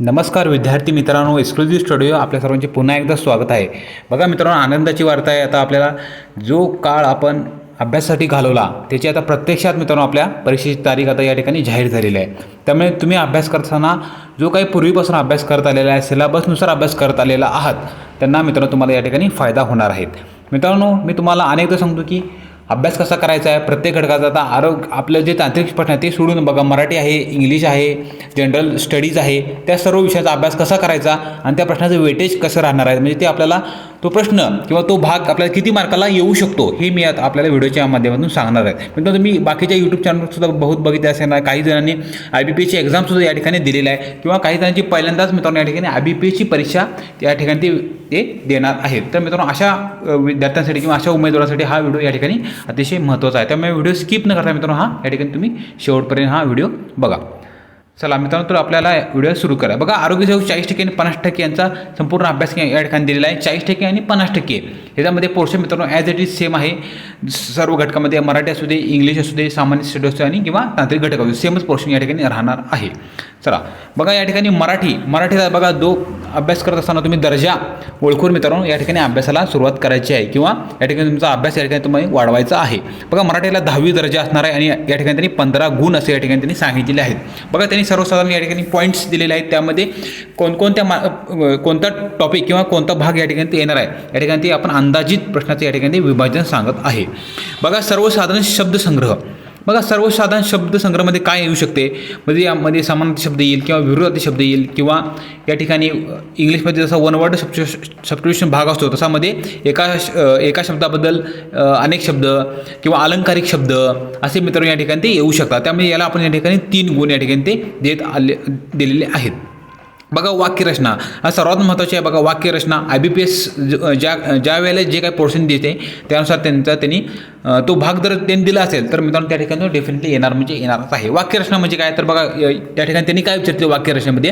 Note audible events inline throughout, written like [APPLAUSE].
नमस्कार विद्यार्थी मित्रांनो एक्सक्लुझिव्ह स्टुडिओ आपल्या सर्वांचे पुन्हा एकदा स्वागत आहे. बघा मित्रांनो आनंदाची वार्ता आहे. आता आपल्याला जो काळ आपण अभ्यासासाठी घालवला त्याची आता प्रत्यक्षात मित्रांनो आपल्या परीक्षेची तारीख आता या ठिकाणी जाहीर झालेली आहे. त्यामुळे तुम्ही अभ्यास करताना जो काही पूर्वीपासून अभ्यास करत आलेला आहे सिलेबसनुसार अभ्यास करत आलेला आहात त्यांना मित्रांनो तुम्हाला या ठिकाणी फायदा होणार आहेत मित्रांनो मी तुम्हाला अनेकदा सांगतो की अभ्यास कसा करायचा आहे? प्रत्येक घटकाचा आता आरोग्य आपलं जे तांत्रिक प्रश्न आहे ते सोडून बघा. मराठी आहे इंग्लिश आहे जनरल स्टडीज आहे. त्या सर्व विषयाचा अभ्यास कसा करायचा आणि त्या प्रश्नाचं वेटेज कसं राहणार आहे? म्हणजे ते आपल्याला तो प्रश्न किंवा तो भाग आपल्याला किती मार्काला येऊ शकतो हे मी आता आपल्याला व्हिडिओच्या माध्यमातून सांगणार आहे. मित्रांनो तुम्ही बाकीच्या यूट्यूब चॅनलसुद्धा बहुत बघितले असेल ना काही जणांनी आय बी पी एची एक्झामसुद्धा या ठिकाणी दिलेली आहे किंवा काही जणांची पहिल्यांदाच मित्रांनो या ठिकाणी आय बी पी एची परीक्षा या ठिकाणी ते ते देणार आहेत. तर मित्रांनो अशा विद्यार्थ्यांसाठी किंवा अशा उमेदवारासाठी हा व्हिडिओ या ठिकाणी अतिशय महत्त्वाचा आहे. त्यामुळे व्हिडिओ स्किप न करता मित्रांनो हा या ठिकाणी तुम्ही शेवटपर्यंत हा व्हिडिओ बघा. चला मित्रांनो तर आपल्याला व्हिडिओ सुरू करा बघा आरोग्य सेवक चाळीस टक्के आणि पन्नास टक्के यांचा संपूर्ण अभ्यास या ठिकाणी दिलेला आहे. चाळीस टक्के आणि पन्नास टक्के. ह्याच्यामध्ये पोर्शन मित्रांनो ॲज इट इज सेम आहे. सर्व घटकामध्ये मराठी असू दे इंग्लिश असू दे सामान्य स्टेट असू दे आणि किंवा तांत्रिक घटक असू सेमच पोर्शन या ठिकाणी राहणार आहे. चला बघा या ठिकाणी मराठी. मराठीचा बघा जो अभ्यास करत असताना तुम्ही दर्जा ओळखून मित्रांनो या ठिकाणी अभ्यासाला सुरुवात करायची आहे किंवा या ठिकाणी तुमचा अभ्यास या ठिकाणी तुम्ही वाढवायचा आहे. बघा मराठीला दहावी दर्जा असणार आहे आणि या ठिकाणी त्यांनी पंधरा गुण असे या ठिकाणी त्यांनी सांगितलेले आहेत. बघा त्यांनी सर्वसाधारण या ठिकाणी पॉईंट्स दिलेले आहेत. त्यामध्ये कोणकोणत्या मा कोणता टॉपिक किंवा कोणता भाग या ठिकाणी ते येणार आहे? या ठिकाणी ते आपण अंदाजित प्रश्नाचं या ठिकाणी विभाजन सांगत आहे. बघा सर्वसाधारण शब्दसंग्रह. बघा सर्वसाधारण शब्दसंग्रहामध्ये काय येऊ शकते? म्हणजे यामध्ये समानार्थी शब्द येईल किंवा विरोधार्थी शब्द येईल किंवा या ठिकाणी इंग्लिशमध्ये जसा वन वर्ड सब सबस्टिट्यूशन भाग असतो तसामध्ये एका श- एका शब्दाबद्दल अनेक शब्द किंवा अलंकारिक शब्द असे मित्रांनो या ठिकाणी ते येऊ शकतात. त्यामुळे याला आपण या ठिकाणी तीन गुण या ठिकाणी ते देत आले दिलेले आहेत. बघा वाक्यरचना हा सर्वात महत्त्वाची आहे बघा वाक्यरचना आय बी पी एस ज्या ज्या वेळेला जे काही पोर्शन देते त्यानुसार त्यांचा त्यांनी तो भाग जर त्यांनी दिला असेल तर मित्रांनो त्या ठिकाणी डेफिनेटली येणार म्हणजे येणारच आहे. वाक्यरचना म्हणजे काय? तर बघा त्या ठिकाणी त्यांनी काय विचारते वाक्यरचनेमध्ये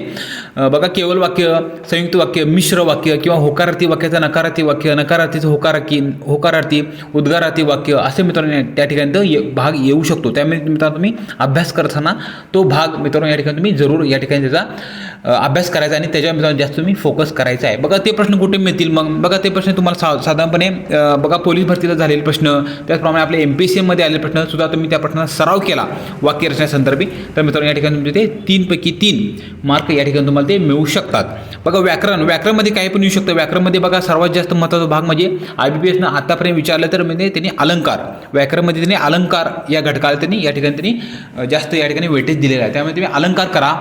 बघा केवळ वाक्य संयुक्त वाक्य मिश्र वाक्य किंवा होकारार्थी वाक्याचं नकारार्थी वाक्य नकारार्थीचं होकारार्थी होकारार्थी उद्गारार्थी वाक्य असे मित्रांनो त्या ठिकाणी तो ये- भाग येऊ शकतो. त्यामुळे मित्रांनो तुम्ही अभ्यास करताना तो भाग मित्रांनो या ठिकाणी तुम्ही जरूर या ठिकाणी त्याचा अभ्यास अभ्यास करायचा आणि त्याच्यावर जास्त तुम्ही फोकस करायचा आहे. बघा ते प्रश्न कुठे मिळतील? मग बघा ते प्रश्न तुम्हाला सा साधारणपणे बघा पोलीस भरतीला झालेले प्रश्न त्याचप्रमाणे आपल्या एम पी सी एममध्ये आलेले प्रश्न सुद्धा तुम्ही त्या प्रश्नाचा सराव केला वाक्यरचनेसंदर्भी तर मित्रांनो या ठिकाणी तुमचे ते तीनपैकी तीन मार्क या ठिकाणी तुम्हाला ते मिळू शकतात. बघा व्याकरण व्याकरणमध्ये काही पण येऊ शकतं. व्याकरणमध्ये बघा सर्वात जास्त महत्त्वाचा भाग म्हणजे आय बी पी एसनं आतापर्यंत विचारलं तर म्हणजे त्यांनी अलंकार. व्याकरणमध्ये त्यांनी अलंकार या घटकाला त्यांनी या ठिकाणी त्यांनी जास्त या ठिकाणी वेटेज दिलेला आहे. त्यामुळे तुम्ही अलंकार करा.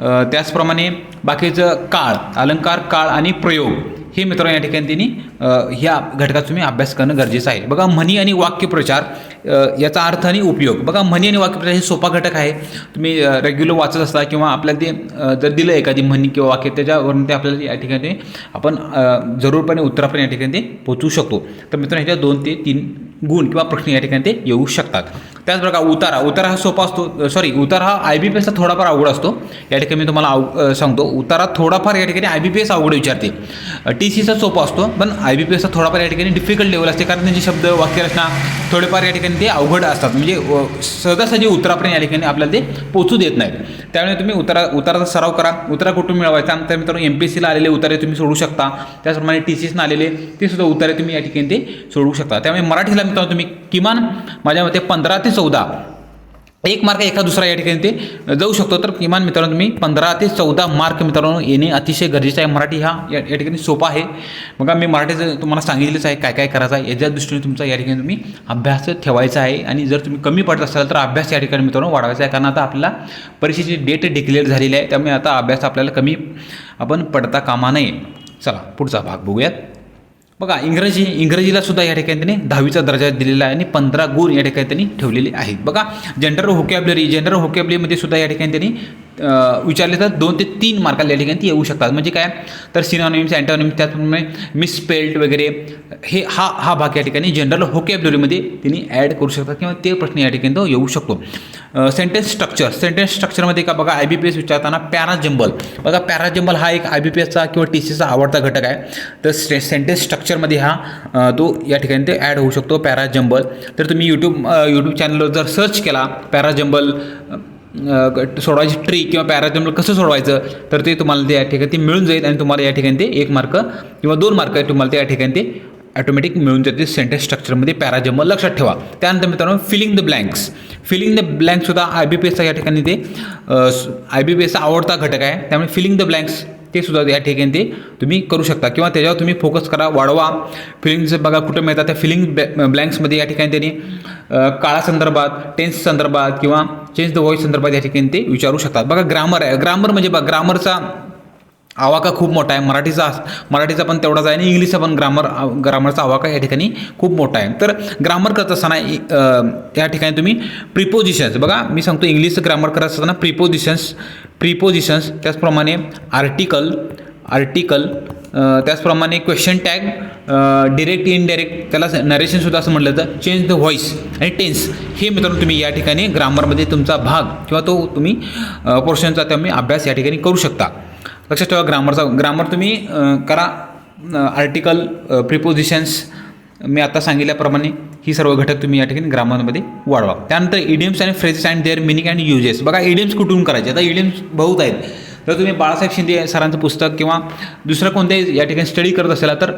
त्याचप्रमाणे बाकीचं काळ अलंकार काळ आणि प्रयोग हे मित्रांनो या ठिकाणी त्यांनी ह्या घटकाचा तुम्ही अभ्यास करणं गरजेचं आहे. बघा म्हणी आणि वाक्यप्रचार याचा अर्थ आणि उपयोग. बघा म्हणी आणि वाक्यप्रचार हे सोपा घटक आहे. तुम्ही रेग्युलर वाचत असता किंवा आपल्याला ते जर दिलं एखादी म्हणी किंवा वाक्य त्याच्यावरून ते आपल्याला या ठिकाणी आपण जरूरपणे उत्तरापर्यंत या ठिकाणी ते पोचू शकतो. तर मित्रांनो ह्याच्या दोन ते तीन गुण किंवा प्रश्न या ठिकाणी ते येऊ शकतात. त्याचप्रकारे उतारा उतारा हा सोपा असतो. सॉरी उतारा हा आय बी पी एसचा थोडाफार अवघड असतो. या ठिकाणी मी तुम्हाला आव सांगतो. उतारा थोडाफार या ठिकाणी आय बी पी एस अवघड विचारते. टी सीचा सोपा असतो पण आय बी पी एसचा थोडाफार या ठिकाणी डिफिकल्ट लेवल असते. कारण त्यांचे शब्द वाक्यरचना थोडेफार या ठिकाणी ते अवघड असतात. म्हणजे सहजासहजी उत्तरापर्यंत या ठिकाणी आपल्याला ते पोचू देत नाहीत. त्यामुळे तुम्ही उतारा उताराचा सराव करा. उतारा कुठून मिळवायचा? तर मित्रांनो एम पी एस सीला आलेले उतारे तुम्ही सोडू शकता. त्याचप्रमाणे टी सीसनं आलेले ते सुद्धा उतारे तुम्ही या ठिकाणी ते सोडवू शकता. त्यामुळे मराठीला मित्रांनो तुम्ही किमान माझ्या मते पंधरा ते चौदा. एक मार्क एका दुसरा या ठिकाणी ते जाऊ शकतो. तर किमान मित्रांनो तुम्ही पंधरा ते चौदा मार्क मित्रांनो येणे अतिशय गरजेचं आहे. मराठी हा या या ठिकाणी सोपा आहे. बघा मी मराठीचं तुम्हाला सांगितलेच आहे काय काय करायचं आहे याच्या दृष्टीने तुमचा या ठिकाणी तुम्ही अभ्यास ठेवायचा आहे. आणि जर तुम्ही कमी पडत असाल तर अभ्यास या ठिकाणी मित्रांनो वाढवायचा आहे. कारण आता आपल्याला परीक्षेची डेट डिक्लेअर झालेली आहे. त्यामुळे आता अभ्यास आपल्याला कमी आपण पडता कामा नये. चला पुढचा भाग बघूयात. बघा इंग्रजी इंग्रजीला सुद्धा या ठिकाणी त्यांनी दहावीचा दर्जा दिलेला आहे आणि पंधरा गुण या ठिकाणी त्यांनी ठेवलेले आहेत. बघा जनरल होकॅबलरी जनरल होकॅबलरीमध्ये सुद्धा या ठिकाणी त्यांनी विचारले तर दोन ते तीन मार्काला या ठिकाणी ते येऊ शकतात. म्हणजे काय? तर सिनॉनिम्स अँटॉनिम्स त्याचप्रमाणे मिसपेल्ट वगैरे हे हा हा भाग या ठिकाणी जनरल होकॅबलरीमध्ये तिने ॲड करू शकतात किंवा ते प्रश्न या ठिकाणी तो येऊ शकतो. सेंटेन्स स्ट्रक्चर सेंटेन्स स्ट्रक्चरमध्ये का बघा आय बी पी एस विचारताना पॅराजंबल बघा पॅराजंबल हा एक आय बी पी एसचा किंवा टी सीचा आवडता घटक आहे. तर से सेंटेन्स स्ट्रक्चरमध्ये हा तो या ठिकाणी ते ॲड होऊ शकतो पॅराजंबल तर तुम्ही यूट्यूब यूट्यूब चॅनलवर जर सर्च केला पॅराजंबल सोडवायची ट्री किंवा पॅराजम्बल कसं सोडवायचं तर ते तुम्हाला ते या ठिकाणी ते मिळून जाईल आणि तुम्हाला या ठिकाणी ते एक मार्क किंवा दोन मार्क तुम्हाला ते या ठिकाणी ते ॲटोमॅटिक मिळून जाते सेंटेन्स स्ट्रक्चरमध्ये पॅराजम्बल लक्षात ठेवा. त्यानंतर मित्रांनो filling the blanks filling the ब्लँक्ससुद्धा I B P एसचा या ठिकाणी ते आय बी पी एसचा आवडता घटक आहे. त्यामुळे फिलिंग द ब्लँक्स ते सुद्धा या ठिकाणी ते तुम्ही करू शकता. किंवा त्याच्यावर तुम्ही फोकस करा वाढवा. फिलिंग्स बघा कुठं मिळतात त्या फिलिंग ब्लँक्समध्ये या ठिकाणी त्यांनी काळासंदर्भात टेन्स संदर्भात किंवा चेंज द व्हॉइस संदर्भात या ठिकाणी ते विचारू शकतात. बघा ग्रामर आहे. ग्रामर म्हणजे बघा ग्रामरचा आवाका खूप मोठा आहे. मराठीचा मराठीचा पण तेवढाच आहे आणि इंग्लिशचा पण ग्रामर ग्रामरचा आवाका या ठिकाणी खूप मोठा आहे. तर ग्रामर करत असताना या ठिकाणी तुम्ही प्रिपोजिशन्स बघा मी सांगतो इंग्लिशचं ग्रामर करत असताना प्रिपोजिशन्स प्रिपोजिशन्स त्याचप्रमाणे आर्टिकल आर्टिकल त्याचप्रमाणे क्वेश्चन टॅग डिरेक्ट इनडायरेक्ट त्याला नरेशनसुद्धा असं म्हटलं जातं. चेंज द व्हॉइस आणि टेन्स हे मित्रांनो तुम्ही या ठिकाणी ग्रामरमध्ये तुमचा भाग किंवा तो तुम्ही पोर्शनचा तुम्ही अभ्यास या ठिकाणी करू शकता. लक्षात ठेवा ग्रामरचा ग्रामर तुम्ही करा आर्टिकल प्रिपोजिशन्स मी आता सांगितल्याप्रमाणे ही सर्व घटक तुम्ही या ठिकाणी ग्रामरमध्ये वाढवा. त्यानंतर इडियम्स आणि phrases and their meaning and uses बघा इडियम्स कुठून करायचे? आता इडियम्स बहुत आहेत. तर तुम्ही बाळासाहेब शिंदे सरांचं पुस्तक किंवा दुसरं कोणत्याही या ठिकाणी स्टडी करत असेल तर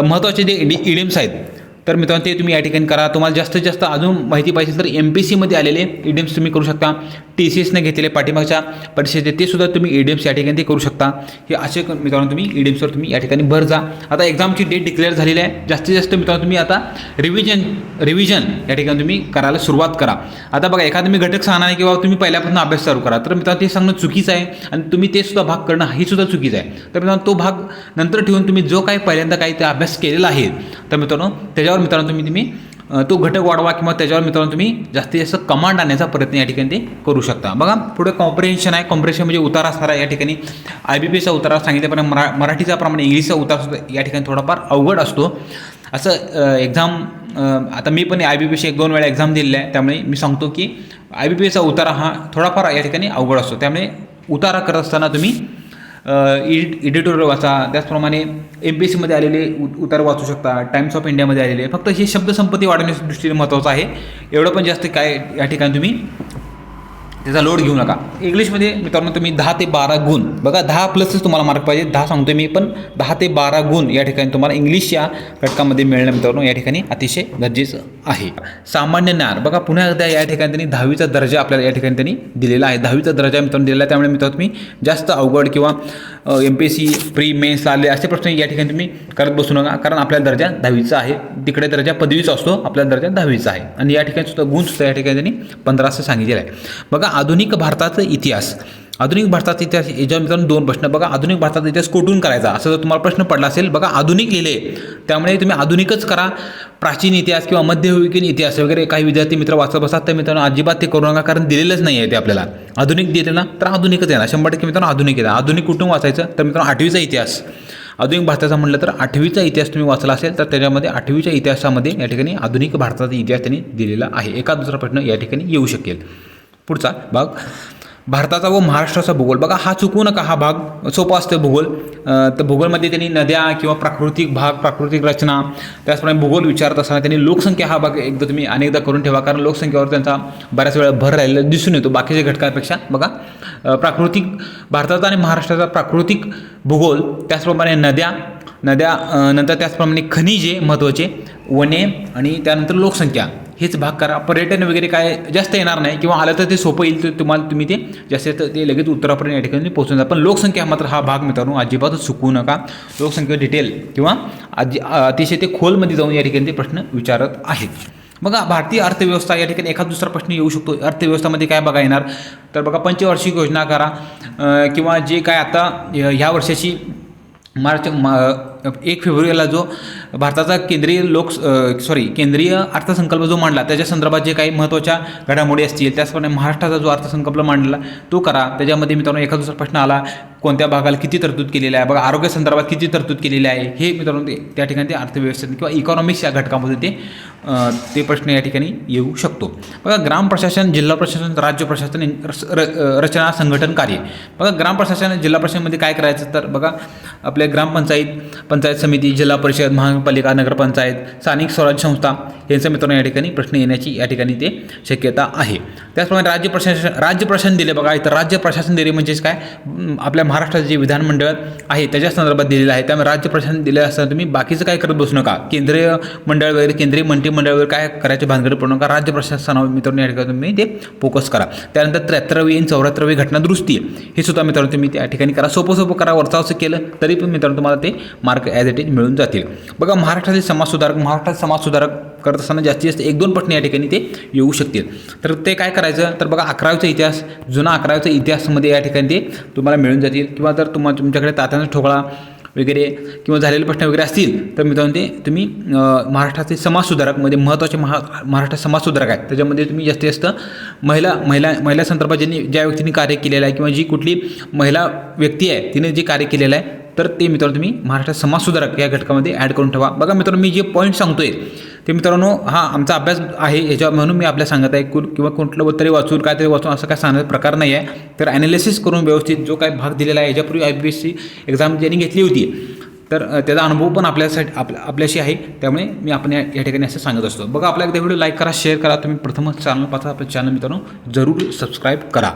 महत्त्वाचे जे इडी इडियम्स आहेत तर मित्रांनो ते तुम्ही या ठिकाणी करा. तुम्हाला जास्तीत जास्त अजून माहिती पाहिजे तर एम पी सीमध्ये आलेले इडियम्स तुम्ही करू शकता. टी सी एसने घेतलेले पाठीमागच्या परीक्षेचे ते सुद्धा तुम्ही इडियम्स या ठिकाणी ते करू शकता. हे असे मित्रांनो तुम्ही इडियम्सवर तुम्ही या ठिकाणी भर जा. आता एक्झामची डेट डिक्लेअर झालेली आहे. जास्तीत जास्त मित्रांनो तुम्ही आता रिव्हिजन रिव्हिजन या ठिकाणी तुम्ही करायला सुरुवात करा. आता बघा एखादा मी घटक सांगणार आहे किंवा तुम्ही पहिल्यापासून अभ्यास चालू करा. तर मित्रांनो ते सांगणं चुकीचं आहे आणि तुम्ही ते सुद्धा भाग करणं हे सुद्धा चुकीचं आहे. तर मित्रांनो तो भाग नंतर ठेवून तुम्ही जो काही पहिल्यांदा काही ते अभ्यास केलेला आहे तर मित्रांनो त्याच्यावर मित्रांनो तुम्ही तुम्ही तो घटक वाढवा किंवा त्याच्यावर मित्रांनो तुम्ही जास्तीत जास्त कमांड आणण्याचा प्रयत्न या ठिकाणी ते करू शकता. बघा पुढे कॉम्प्रिहेन्शन आहे. कॉम्प्रिहेन्शन म्हणजे उतार असणारा या ठिकाणी आय बी पी एसचा उतारा सांगितल्याप्रमाणे मरा मराठीचा प्रमाणे इंग्लिशचा उतार सुद्धा या ठिकाणी थोडाफार अवघड असतो. असं एक्झाम आता मी पण आय बी पी एसची एक दोन वेळा एक्झाम दिलेली आहे. त्यामुळे मी सांगतो की आय बी पी एसचा उतारा हा थोडाफार या ठिकाणी अवघड असतो. त्यामुळे उतारा करत असताना तुम्ही इडिट एडिटोरियल वाचा. त्याचप्रमाणे एम पी एस सीमध्ये आलेले उ उतार वाचू शकता. टाइम्स ऑफ इंडियामध्ये आलेले. फक्त हे शब्दसंपत्ती वाढवण्याच्या दृष्टीने महत्त्वाचं आहे. एवढं पण जास्त काय या ठिकाणी तुम्ही त्याचा लोड घेऊ नका. इंग्लिशमध्ये मित्रांनो तुम्ही दहा ते बारा गुण. बघा दहा प्लसच तुम्हाला मार्क पाहिजे. दहा सांगतो मी पण दहा ते बारा गुण या ठिकाणी तुम्हाला इंग्लिश या घटकामध्ये मिळणं मित्रांनो या ठिकाणी अतिशय गरजेचं आहे. सामान्य ज्ञान. बघा पुन्हा एकदा या ठिकाणी त्यांनी दहावीचा दर्जा आपल्याला या ठिकाणी त्यांनी दिलेला आहे. दहावीचा दर्जा मित्रांनो दिलेला आहे. त्यामुळे मित्रांनो तुम्ही जास्त अवघड किंवा M P S C pre mains आले असे प्रश्न या ठिकाणी तुम्ही करत बसू नका. कारण आपला दर्जा दहावीचा आहे. तिकडे दर्जा पदवीचा असतो. आपला दर्जा दहावीचा आहे. आणि या ठिकाणी सुद्धा गुण सुद्धा या ठिकाणी त्यांनी पंधरा असं सांगितलेलं आहे. बघा आधुनिक भारताचा इतिहास. आधुनिक भारताचा इतिहास याच्या मित्रांनो दोन प्रश्न. बघा आधुनिक भारताचा इतिहास कुठून करायचा? असं जर तुम्हाला प्रश्न पडला असेल बघा आधुनिक लिहिले. त्यामुळे तुम्ही आधुनिकच करा. प्राचीन इतिहास किंवा मध्ययुगीन इतिहास वगैरे काही विद्यार्थी मित्र वाचत बसतात तर मित्रांनो अजिबात ते करू नका कारण दिलेलंच नाही आहे ते आपल्याला. आधुनिक दिले ना तर आधुनिकच येणार. शंभर टक्के मित्रांनो आधुनिक येणार. आधुनिक कुठून वाचायचं? तर मित्रांनो आठवीचा इतिहास. आधुनिक भारताचा म्हटलं तर आठवीचा इतिहास तुम्ही वाचला असेल तर त्याच्यामध्ये आठवीच्या इतिहासामध्ये या ठिकाणी आधुनिक भारताचा इतिहास त्यांनी दिलेला आहे. एका दुसरा प्रश्न या ठिकाणी येऊ शकेल. पुढचा भाग. भारताचा व महाराष्ट्राचा भूगोल. बघा हा चुकू नका हा भाग. सोपा असतो भूगोल. तर भूगोलमध्ये त्यांनी नद्या किंवा प्राकृतिक भाग प्राकृतिक रचना त्याचप्रमाणे भूगोल विचारत असताना त्यांनी लोकसंख्या हा भाग एकदा तुम्ही अनेकदा करून ठेवा कारण लोकसंख्येवर त्यांचा बऱ्याच वेळा भर राहिलेला दिसून येतो बाकीच्या घटकापेक्षा. बघा प्राकृतिक भारताचा आणि महाराष्ट्राचा प्राकृतिक भूगोल त्याचप्रमाणे नद्या नद्या नंतर त्याचप्रमाणे खनिजे महत्त्वाचे वने आणि त्यानंतर लोकसंख्या. हेच भाग करा. पर्यटन वगैरे काय जास्त येणार नाही. किंवा आलं तर ते सोपं येईल तर तुम्हाला तुम्ही ते जास्त ते लगेच उत्तरापर्यंत या ठिकाणी पोहोचून जा. पण लोकसंख्या मात्र हा भाग मित्रांनो अजिबातच चुकवू नका. लोकसंख्या डिटेल किंवा अजि अतिशय ते खोलमध्ये जाऊन या ठिकाणी ते प्रश्न विचारत आहेत. बघा भारतीय अर्थव्यवस्था या ठिकाणी एखादा दुसरा प्रश्न येऊ शकतो. अर्थव्यवस्थामध्ये काय बघा येणार? तर बघा पंचवार्षिक योजना करा. किंवा जे काय आता ह्या- ह्या वर्षाची मार्च मा एक फेब्रुवारीला जो भारताचा केंद्रीय लोक सॉरी केंद्रीय अर्थसंकल्प जो मांडला त्याच्या संदर्भात जे काही महत्त्वाच्या घडामोडी असतील त्याचप्रमाणे महाराष्ट्राचा जो अर्थसंकल्प मांडला तो करा. त्याच्यामध्ये मित्रांनो एखादा दुसरा प्रश्न आला कोणत्या भागाला किती तरतूद केलेली आहे? बघा आरोग्य संदर्भात किती तरतूद केलेली आहे? हे मित्रांनो ते त्या ठिकाणी ते अर्थव्यवस्थेत किंवा इकॉनॉमिक्स या घटकामध्ये ते ते प्रश्न या ठिकाणी येऊ शकतो. बघा ग्राम प्रशासन जिल्हा प्रशासन राज्य प्रशासन रस- र- रचना संघटन कार्य. बघा ग्राम प्रशासन जिल्हा प्रशासनमध्ये काय करायचं? तर बघा आपल्या ग्रामपंचायत पंचायत समिती जिल्हा परिषद महापालिका नगरपंचायत स्थानिक स्वराज्य संस्था यांचा मित्रांनो या ठिकाणी प्रश्न येण्याची या ठिकाणी ते शक्यता आहे. त्याचप्रमाणे राज्य प्रशासन राज्य प्रशासन दिले बघा इथं राज्य प्रशासन दिले म्हणजेच काय? आपल्या महाराष्ट्राचे जे विधानमंडळ आहे त्याच्या संदर्भात दिलेलं आहे. त्यामुळे राज्य प्रशासन दिले असताना तुम्ही बाकीचं काय करत बसू नका. केंद्रीय मंडळ वगैरे केंद्रीय मंत्रिमंडळ वगैरे काय करायचे भानगड पडू नका. राज्य प्रशासनावर मित्रांनो या ठिकाणी तुम्ही ते फोकस करा. त्यानंतर त्र्याहत्तरावी आणि चौऱ्याहत्तरावी घटना दुरुस्ती हे सुद्धा मित्रांनो तुम्ही त्या ठिकाणी करा. सोपं सोपं करा. वरचा असं केलं तरी पण मित्रांनो तुम्हाला ते मार्ग मार्क ॲज इट इज मिळून जातील. बघा महाराष्ट्रातील समाजसुधारक महाराष्ट्रात समाजसुधारक करत असताना जास्तीत जास्त एक दोन प्रश्न या ठिकाणी ते येऊ शकतील. तर ते काय करायचं? तर बघा अकरावीचा इतिहास जुना अकरावीचा इतिहासमध्ये या ठिकाणी ते तुम्हाला मिळून जातील. किंवा जर तुम्हा तुमच्याकडे तात्यांचा ठोकळा वगैरे किंवा झालेले प्रश्न वगैरे असतील तर मित्रांनो ते तुम्ही महाराष्ट्राचे समाजसुधारकमध्ये महत्त्वाचे महा महाराष्ट्र समाजसुधारक आहेत. त्याच्यामध्ये तुम्ही जास्तीत जास्त महिला महिला महिला संदर्भात ज्यांनी ज्या व्यक्तींनी कार्य केलेलं आहे किंवा जी कुठली महिला व्यक्ती आहे तिने जे कार्य केलेलं आहे तर ते मित्रांनो तुम्ही महाराष्ट्र समाजसुधारक या घटकामध्ये ॲड करून ठेवा. बघा मित्रांनो मी जे पॉईंट सांगतोय ते मित्रांनो हा आमचा अभ्यास आहे याच्या म्हणून मी आपल्या सांगत आहे कुण किंवा कुठलं तरी वाचून काहीतरी वाचून असं काय सांगण्याचा प्रकार नाही आहे. तर ॲनालिसिस करून व्यवस्थित जो काही भाग दिलेला आहे याच्यापूर्वी I P S C exam ज्यांनी घेतली होती तर त्याचा अनुभव पण आपल्यासाठी आपल्या आपल्याशी आहे. त्यामुळे मी आपण या ठिकाणी असं सांगत असतो. बघा आपल्या एकदा व्हिडिओ लाईक करा शेअर करा. तुम्ही प्रथमच चॅनल पाहता आपलं चॅनल मित्रांनो जरूर सबस्क्राईब करा.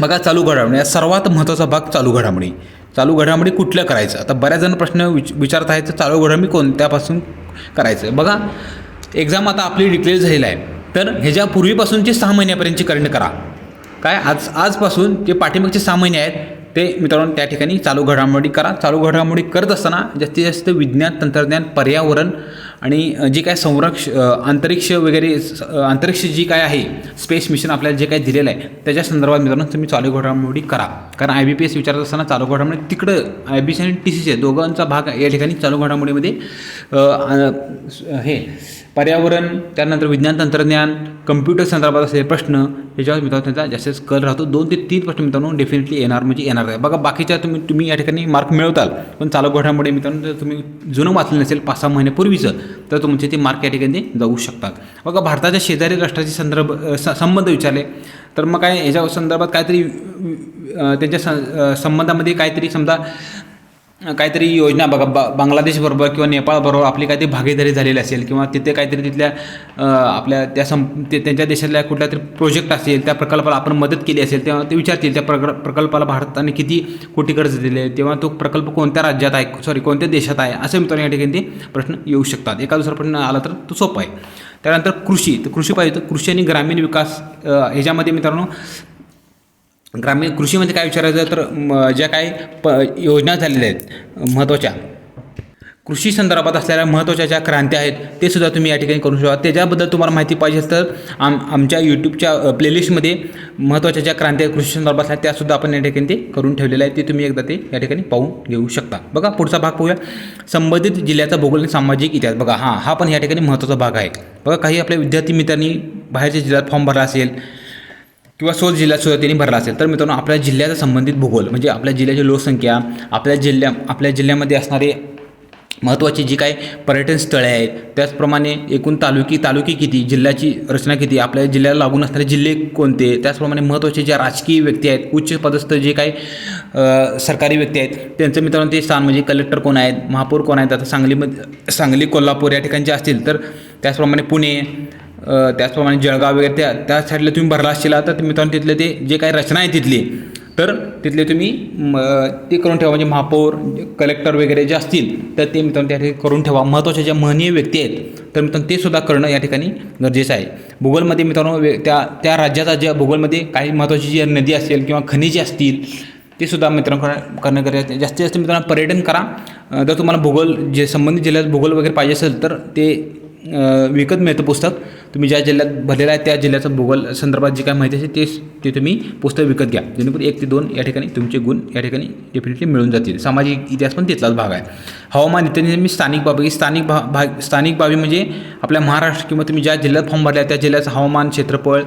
बघा चालू घडामोडी. या सर्वात महत्त्वाचा भाग चालू घडामोडी. चालू घडामोडी कुठल्या करायचं? आता बऱ्याच जण प्रश्न विच विचारत आहेत तर चालू घडामोडी कोणत्यापासून करायचं? बघा एक्झाम आता आपली डिक्लेअर झालेली आहे. तर ह्याच्या पूर्वीपासूनचे सहा महिन्यापर्यंतची करंट करा. काय? आज आजपासून जे पाठीमागचे सहा महिने आहेत ते मित्रांनो त्या ठिकाणी चालू घडामोडी करा. चालू घडामोडी करत असताना जास्तीत जास्त विज्ञान तंत्रज्ञान पर्यावरण आणि जे काय संरक्ष अंतरिक्ष वगैरे अंतरिक्ष जी काय आहे स्पेस मिशन आपल्याला जे काय दिलेलं आहे त्याच्या संदर्भात मित्रांनो तुम्ही चालू घडामोडी करा. कारण आय बी पी एस विचारत असताना चालू घडामोडी तिकडं आय बी सी आणि टी सीचे दोघांचा भाग या ठिकाणी चालू घडामोडीमध्ये हे पर्यावरण त्यानंतर विज्ञान तंत्रज्ञान कम्प्युटर संदर्भात असलेले प्रश्न याच्यावर मित्रांनो त्यांचा जास्तीत कल राहतो. दोन ते तीन प्रश्न मित्रांनो डेफिनेटली येणार म्हणजे येणार आहे बघा बाकीच्या तुम्ही तुम्ही या ठिकाणी मार्क मिळवताल पण चालू घडामोडी मित्रांनो जर तुम्ही जुनं वाचलं नसेल पाच सहा महिन्यापूर्वीचं तर तुमचे ते मार्क या ठिकाणी जाऊ शकतात. बघा भारताच्या शेजारी राष्ट्राचे संदर्भ संबंध विचारले तर मग काय याच्या संदर्भात काहीतरी त्यांच्या संबंधामध्ये काहीतरी समजा काहीतरी योजना बघा ब बांगलादेशबरोबर किंवा नेपाळबरोबर आपली काहीतरी भागीदारी झालेली असेल किंवा तिथे काहीतरी तिथल्या आपल्या त्या सं ते त्यांच्या देशातल्या कुठला तरी प्रोजेक्ट असेल त्या प्रकल्पाला आपण मदत केली असेल तेव्हा ते विचारतील त्या प्रक प्रकल्पाला भारताने किती कोटी कर्ज दिले तेव्हा तो प्रकल्प कोणत्या राज्यात आहे सॉरी कोणत्या देशात आहे असे मित्रांनो या ठिकाणी ते प्रश्न येऊ शकतात. एका दुसरा प्रश्न आला तर तो सोपा आहे. त्यानंतर कृषी तर कृषी पाहिजे तर कृषी आणि ग्रामीण विकास ह्याच्यामध्ये मित्रांनो ग्रामीण कृषीमध्ये काय विचारायचं तर म, ज्या काही प योजना झालेल्या आहेत महत्त्वाच्या कृषी संदर्भात असलेल्या महत्त्वाच्या ज्या क्रांत्या आहेत ते सुद्धा तुम्ही या ठिकाणी करू शकता. त्याच्याबद्दल तुम्हाला माहिती पाहिजे तर आम आमच्या यूट्यूबच्या प्लेलिस्टमध्ये महत्त्वाच्या ज्या क्रांत्या कृषी संदर्भात आहेत त्यासुद्धा आपण या ठिकाणी ते करून ठेवलेलं आहे ते तुम्ही एकदा ते या ठिकाणी पाहून घेऊ शकता. बघा पुढचा भाग पाहूया. संबंधित जिल्ह्याचा भूगोल आणि सामाजिक इतिहास. बघा हां हा पण या ठिकाणी महत्त्वाचा भाग आहे. बघा काही आपल्या विद्यार्थी मित्रांनी बाहेरच्या जिल्ह्यात फॉर्म भरला असेल किंवा स्वत जिल्ह्यात सुद्धा त्यांनी भरला असेल. तर मित्रांनो आपल्या जिल्ह्याचा संबंधित भूगोल म्हणजे आपल्या जिल्ह्याची लोकसंख्या आपल्या जिल्ह्या आपल्या जिल्ह्यामध्ये असणारे महत्त्वाची जी काही पर्यटन स्थळे आहेत त्याचप्रमाणे एकूण तालुकी तालुकी किती जिल्ह्याची रचना किती आपल्या जिल्ह्याला लागून असणारे जिल्हे कोणते त्याचप्रमाणे महत्त्वाचे ज्या राजकीय व्यक्ती आहेत उच्च पदस्थ जे काही सरकारी व्यक्ती आहेत त्यांचं मित्रांनो ते स्थान म्हणजे कलेक्टर कोण आहेत महापौर कोण आहेत आता सांगलीमध्ये सांगली कोल्हापूर या ठिकाणचे असतील तर त्याचप्रमाणे पुणे त्याचप्रमाणे जळगाव वगैरे त्या त्या साईडला तुम्ही भरला असशीला तर मित्रांनो तिथले ते जे काही रचना आहे तिथली तर तिथले तुम्ही म, ते करून ठेवा. म्हणजे महापौर कलेक्टर वगैरे जे असतील तर ते मित्रांनो त्या ठिकाणी करून ठेवा. महत्त्वाच्या ज्या महनीय व्यक्ती आहेत तर मित्रांनो ते सुद्धा करणं या ठिकाणी गरजेचं आहे. भूगोलमध्ये मित्रांनो त्या त्या राज्याचा ज्या भूगोलमध्ये काही महत्त्वाची जी नदी असेल किंवा खनिजे असतील ते सुद्धा मित्रांनो करणं गरजेचं आहे. जास्तीत जास्त मित्रांनो पर्यटन करा. जर तुम्हाला भूगोल जे संबंधित जिल्ह्यात भूगोल वगैरे पाहिजे असेल तर ते विकत मिळतं पुस्तक. तुम्ही ज्या जिल्ह्यात भरलेलं आहे त्या जिल्ह्याचं भूगोल संदर्भात जी काय माहिती असेल ते ते तुम्ही पुस्तक विकत घ्या. जेणेकरून एक ते दोन या ठिकाणी तुमचे गुण या ठिकाणी डेफिनेटली मिळून जातील. सामाजिक इतिहास पण तिथलाच भाग आहे. हवामान इत्यादी मी स्थानिक बाबी स्थानिक भा भाग स्थानिक बाबी म्हणजे आपल्या महाराष्ट्र किंवा तुम्ही ज्या जिल्ह्यात फॉर्म भरला आहे त्या जिल्ह्याचं हवामान क्षेत्रफळ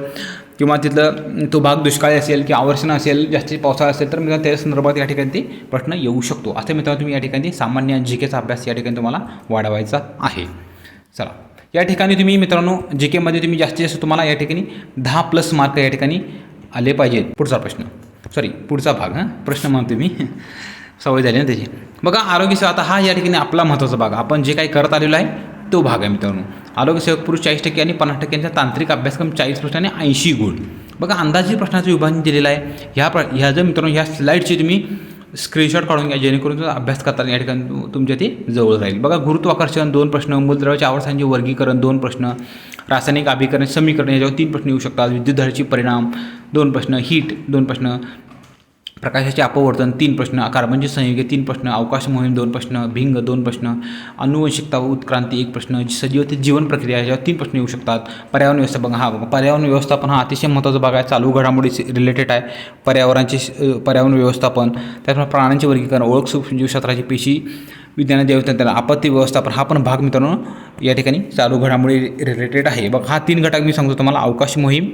किंवा तिथलं तो भाग दुष्काळी असेल किंवा आवर्षण असेल जास्तीत पावसाळा असेल तर मित्रांनो त्या संदर्भात या ठिकाणी ते प्रश्न येऊ शकतो. असं मित्रांनो तुम्ही या ठिकाणी सामान्य जी केचा अभ्यास या ठिकाणी तुम्हाला वाढवायचा आहे. चला. या ठिकाणी तुम्ही मित्रांनो जे केमध्ये तुम्ही जास्तीत जास्त तुम्हाला या ठिकाणी दहा प्लस मार्क या ठिकाणी आले पाहिजेत. पुढचा प्रश्न. सॉरी पुढचा भाग हां? प्रश्न म्हणतो मी [LAUGHS] सवय झाली ना त्याची. बघा आरोग्यसेवा आता हा या ठिकाणी आपला महत्त्वाचा भाग. आपण जे काही करत आलेलो आहे तो भाग आहे मित्रांनो. आरोग्यसेवक पुरुष चाळीस टक्के आणि पन्नास टक्क्यांचा तांत्रिक अभ्यासक्रम चाळीस प्रश्न आणि ऐंशी गुण. बघा अंदाजे प्रश्नाचं विभाजन दिलेलं आहे. ह्या प्र ह्या जर मित्रांनो ह्या स्लाईडची तुम्ही स्क्रीनशॉट काढून घ्या जेणेकरून अभ्यास करताना या ठिकाणी तुमच्या ते जवळ राहील. बघा गुरुत्वाकर्षण दोन प्रश्न मूलद्रव्याचे आवर्तांचे वर्गीकरण दोन प्रश्न रासायनिक अभिकरण समीकरण याच्यावर तीन प्रश्न येऊ शकतात. विद्युतधारेचे परिणाम दोन प्रश्न हीट दोन प्रश्न प्रकाशाचे अपवर्तन तीन प्रश्न कार्बनचे म्हणजे संयुगे तीन प्रश्न अवकाश मोहीम दोन प्रश्न भिंग दोन प्रश्न अनुवंशिकता व उत्क्रांती एक प्रश्न सजीव ते जीवन प्रक्रिया याच्यावर तीन प्रश्न येऊ शकतात. पर्यावरण व्यवस्थापन हा पर्यावरण व्यवस्थापन हा अतिशय महत्त्वाचा भाग आहे चालू घडामोडी रिलेटेड आहे. पर्यावरणाचे पर्यावरण व्यवस्थापन त्याचप्रमाणे प्राण्यांचे वर्गीकरण ओळख सूक्ष्मजीवशास्त्राची पेशी विज्ञान जैवतंत्र आपत्ती व्यवस्थापन हा पण भाग मित्रांनो या ठिकाणी चालू घडामोडी रिलेटेड आहे. बघ हा तीन घटक मी सांगतो तुम्हाला अवकाश मोहीम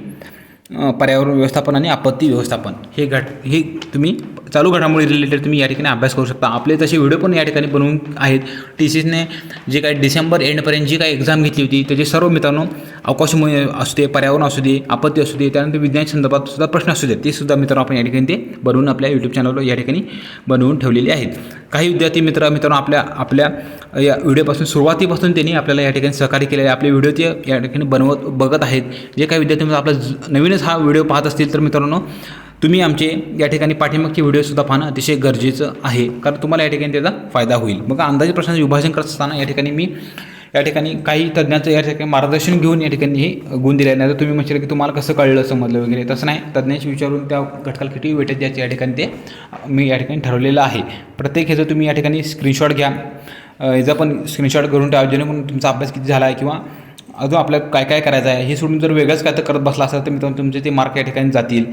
पर्यावरण व्यवस्थापन आणि आपत्ती व्यवस्थापन. हे घट हे तुम्ही चालू घडामोडी रिलेटेड तुम्ही या ठिकाणी अभ्यास करू शकता. आपले तसे व्हिडिओ पण या ठिकाणी बनवून आहेत. टी सीने जे काही डिसेंबर एंडपर्यंत जी काही एक्झाम घेतली होती त्याचे सर्व मित्रांनो अवकाशमुळे असू दे पर्यावरण असू दे आपत्ती असू दे त्यानंतर विज्ञान संदर्भात सुद्धा प्रश्न असू दे ते सुद्धा मित्रांनो आपण या ठिकाणी ते बनवून आपल्या यूट्यूब चॅनलवर या ठिकाणी बनवून ठेवलेले आहेत. काही विद्यार्थी मित्र मित्रांनो आपल्या आपल्या या व्हिडिओपासून सुरुवातीपासून त्यांनी आपल्याला या ठिकाणी सहकार्य केलेले आपले व्हिडिओ ते या ठिकाणी बनवत बघत आहेत. जे काही विद्यार्थी मित्र आपला नवीनच हा व्हिडिओ पाहत असतील तर मित्रांनो तुम्ही आमचे या ठिकाणी पाठीमागचे व्हिडिओसुद्धा पाहणं अतिशय गरजेचं आहे कारण तुम्हाला या ठिकाणी त्याचा फायदा होईल मग अंदाजे प्रश्नाचं विभाजन करत असताना या ठिकाणी मी या ठिकाणी काही तज्ज्ञांचं या ठिकाणी मार्गदर्शन घेऊन या ठिकाणी हे गुण दिले नाही तर तुम्ही म्हणशील की तुम्हाला कसं कळलं समजलं वगैरे तसं नाही तज्ज्ञांशी विचारून त्या घटकाला किती वेटेज द्यायचे या ठिकाणी ते मी या ठिकाणी ठरवलेलं आहे प्रत्येक ह्याचं तुम्ही या ठिकाणी स्क्रीनशॉट घ्या याचा पण स्क्रीनशॉट करून ठेवा जेणेकरून तुमचा अभ्यास किती झाला आहे किंवा अजून आपल्याला काय काय करायचं आहे हे सोडून जर वेगळंच काय तर करत बसला असेल तर मित्रांनो तुमचे ते मार्क या ठिकाणी जातील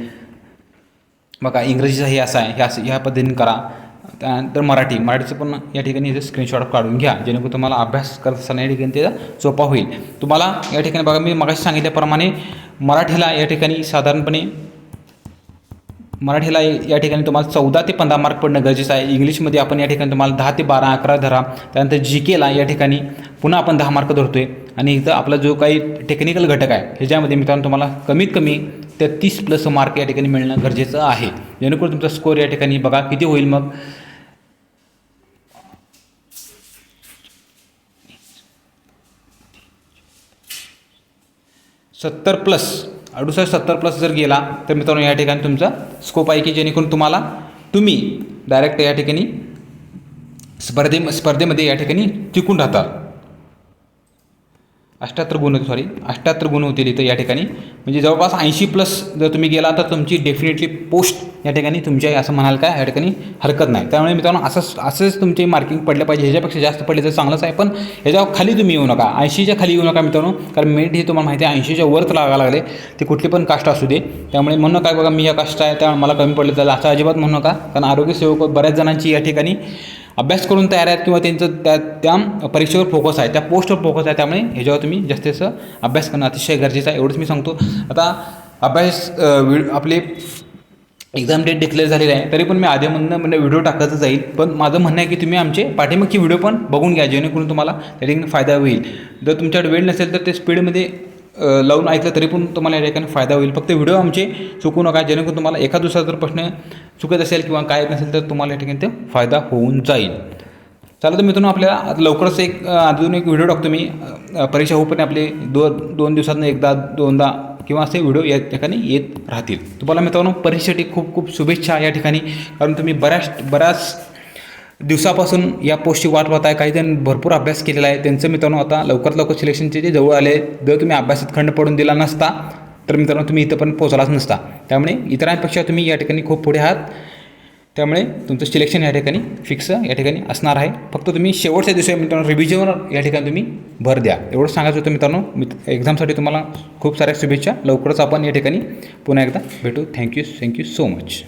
बघा इंग्रजीचं हे असं आहे ह्या ह्या पद्धतीने करा. त्यानंतर मराठी मराठीचं पण या ठिकाणी स्क्रीनशॉट काढून घ्या जेणेकरून तुम्हाला अभ्यास करत असताना या ठिकाणी ते सोपा होईल. तुम्हाला या ठिकाणी बघा मी मगाशी सांगितल्याप्रमाणे मराठीला या ठिकाणी साधारणपणे मराठीला या ठिकाणी तुम्हाला चौदा ते पंधरा मार्क पडणं गरजेचं आहे. इंग्लिशमध्ये आपण या ठिकाणी तुम्हाला दहा ते बारा अकरा धरा. त्यानंतर जी केला या ठिकाणी पुन्हा आपण दहा मार्क धरतो आहे आणि इथं आपला जो काही टेक्निकल घटक आहे ह्याच्यामध्ये मित्रांनो तुम्हाला कमीत कमी तेहतीस प्लस मार्क या ठिकाणी मिळणं गरजेचं आहे. जेणेकरून तुमचा स्कोअर या ठिकाणी बघा किती होईल मग. सत्तर प्लस अडुसष्ट सत्तर प्लस जर गेला तर मित्रांनो या ठिकाणी तुमचा स्कोप आहे की जेणेकरून तुम्हाला तुम्ही डायरेक्ट या ठिकाणी स्पर्धे स्पर्धेमध्ये या ठिकाणी टिकून राहता. अष्ट्याहत्तर गुण होते सॉरी अष्ट्याहत्तर गुण होतील इथं या ठिकाणी. म्हणजे जवळपास ऐंशी प्लस जर तुम्ही गेला तर तुमची डेफिनेटली पोस्ट या ठिकाणी तुमच्या असं म्हणाल काय या ठिकाणी हरकत नाही. त्यामुळे मित्रांनो असंच असंच तुमचे मार्किंग पडलं पाहिजे. ह्याच्यापेक्षा जास्त पडले तर चांगलंच आहे. पण ह्याच्या खाली तुम्ही येऊ नका. ऐंशीच्या खाली येऊ नका मित्रांनो. कारण मेरिट हे तुम्हाला माहिती आहे ऐंशीच्या वरच लागायला लागले. ते कुठली पण कास्ट असू दे. त्यामुळे म्हणू नका बघा मी या कास्ट आहे त्यामुळे मला कमी पडलं तर असं अजिबात म्हणू नका. कारण आरोग्यसेवक बऱ्याच जणांची या ठिकाणी अभ्यास करून तयार आहेत किंवा त्यांचं त्या त्या परीक्षेवर फोकस आहे त्या पोस्टवर फोकस आहे त्यामुळे ह्याच्यावर तुम्ही जास्तीत जास्त अभ्यास करणं अतिशय गरजेचं आहे एवढंच मी सांगतो. आता अभ्यास वि- आपले एक्झाम डेट डिक्लेअर झालेली आहे तरी पण मी आधीमधनं म्हणजे व्हिडिओ टाकतच जाईल. पण माझं म्हणणं आहे की तुम्ही आमचे पाठीमागचे व्हिडिओ पण बघून घ्या जेणेकरून तुम्हाला त्या ठिकाणी फायदा होईल. जर तुमच्याकडे वेळ नसेल तर ते स्पीडमध्ये लावून ऐकलं तरी पण तुम्हाला या ठिकाणी फायदा होईल. फक्त व्हिडिओ आमचे चुकू नका जेणेकरून तुम्हाला एका दुसरा जर प्रश्न चुकत असेल किंवा काय नसेल तर तुम्हाला या ठिकाणी ते फायदा होऊन जाईल. चला तर मित्रांनो आपल्याला लवकरच एक अजून एक व्हिडिओ टाकतो मी. परीक्षा होऊपर्यंत आपले दो दोन दिवसातून एकदा दोनदा किंवा असे व्हिडिओ या ठिकाणी येत राहतील. तुम्हाला मित्रांनो परीक्षेसाठी खूप खूप शुभेच्छा या ठिकाणी. कारण तुम्ही बऱ्याच बऱ्याच दिवसापासून या पोस्टची वाट पाहत आहे काही जण भरपूर अभ्यास केलेला आहे. त्यांचं मित्रांनो आता लवकरात लवकर सिलेक्शनचे जे जवळ आले जर तुम्ही अभ्यासात खंड पडून दिला नसता तर मित्रांनो तुम्ही इथं पण पोहोचलाच नसता. त्यामुळे इतरांपेक्षा तुम्ही या ठिकाणी खूप पुढे आहात. त्यामुळे तुमचं सिलेक्शन या ठिकाणी फिक्स या ठिकाणी असणार आहे. फक्त तुम्ही शेवटच्या दिवशी मित्रांनो रिव्हिजनवर या ठिकाणी तुम्ही भर द्या. एवढं सांगायचं होतं मित्रांनो मी एक्झामसाठी तुम्हाला खूप साऱ्या शुभेच्छा. लवकरच आपण या ठिकाणी पुन्हा एकदा भेटू. Thank you thank you so much